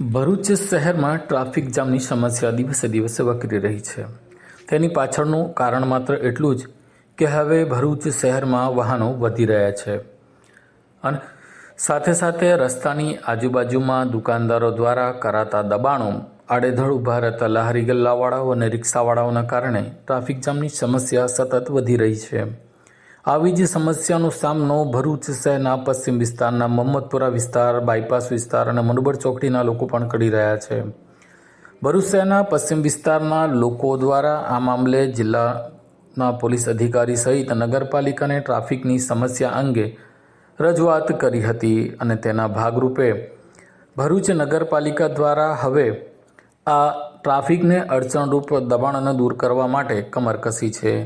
ભરૂચ શહેરમાં ટ્રાફિક જામની સમસ્યા દિવસે દિવસે વકરી રહી છે. તેની પાછળનું કારણ માત્ર એટલું જ કે હવે ભરૂચ શહેરમાં વાહનો વધી રહ્યા છે. અને સાથે સાથે રસ્તાની આજુબાજુમાં દુકાનદારો દ્વારા કરાતા દબાણો, આડેધડ ઊભા રહેતા લહારી ગલ્લાવાળાઓ અને રિક્ષાવાળાઓના કારણે ટ્રાફિક જામની સમસ્યા સતત વધી રહી છે. આવી જ સમસ્યાનો સામનો ભરૂચ શહેરના પશ્ચિમ વિસ્તારના મોહમ્મદપુરા વિસ્તાર, બાયપાસ વિસ્તાર અને મનુબર ચોકડીના લોકો પણ કરી રહ્યા છે. ભરૂચ શહેરના પશ્ચિમ વિસ્તારના લોકો દ્વારા આ મામલે જિલ્લાના પોલીસ અધિકારી સહિત નગરપાલિકાને ટ્રાફિકની સમસ્યા અંગે રજૂઆત કરી હતી અને તેના ભાગરૂપે ભરૂચ નગરપાલિકા દ્વારા હવે આ ટ્રાફિકને અડચણરૂપ દબાણને દૂર કરવા માટે કમર કસી છે.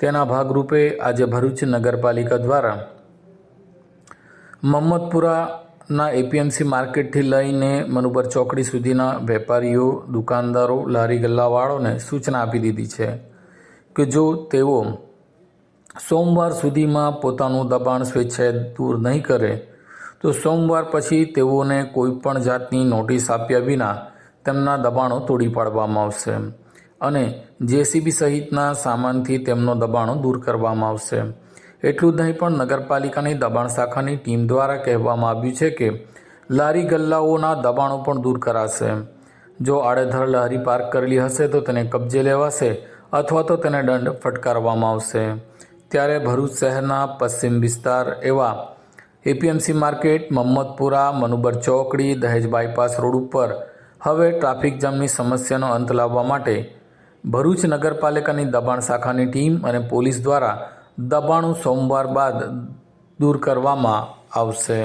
તેના ભાગરૂપે આજે ભરૂચ નગરપાલિકા દ્વારા મમ્મદપુરાના એપીએમસી માર્કેટથી લઈને મનુબર ચોકડી સુધીના વેપારીઓ, દુકાનદારો, લારી ગલ્લાવાળોને સૂચના આપી દીધી છે કે જો તેઓ સોમવાર સુધીમાં પોતાનું દબાણ સ્વેચ્છાએ દૂર નહીં કરે, તો સોમવાર પછી તેઓને કોઈપણ જાતની નોટિસ આપ્યા વિના તેમના દબાણો તોડી પાડવામાં આવશે. અને જેસીબી સહિતના સામાનથી તેમનો દબાણો દૂર કરવામાં આવશે. એટલું જ નહીં પણ નગરપાલિકાની દબાણ શાખાની ટીમ દ્વારા કહેવામાં આવ્યું છે કે લારી ગલ્લાઓના દબાણો પણ દૂર કરાશે. જો આડેધડ લારી પાર્ક કરેલી હશે તો તેને કબજે લેવાશે અથવા તો તેને દંડ ફટકારવામાં આવશે. ત્યારે ભરૂચ શહેરના પશ્ચિમ વિસ્તાર એવા એપીએમસી માર્કેટ મમ્મદપુરા મનુબર ચોકડી, દહેજ બાયપાસ રોડ ઉપર હવે ટ્રાફિક જામની સમસ્યાનો અંત લાવવા માટે ભરૂચ નગરપાલિકાની દબાણ શાખાની ટીમ અને પોલીસ દ્વારા દબાણો સોમવાર બાદ દૂર કરવામાં આવશે.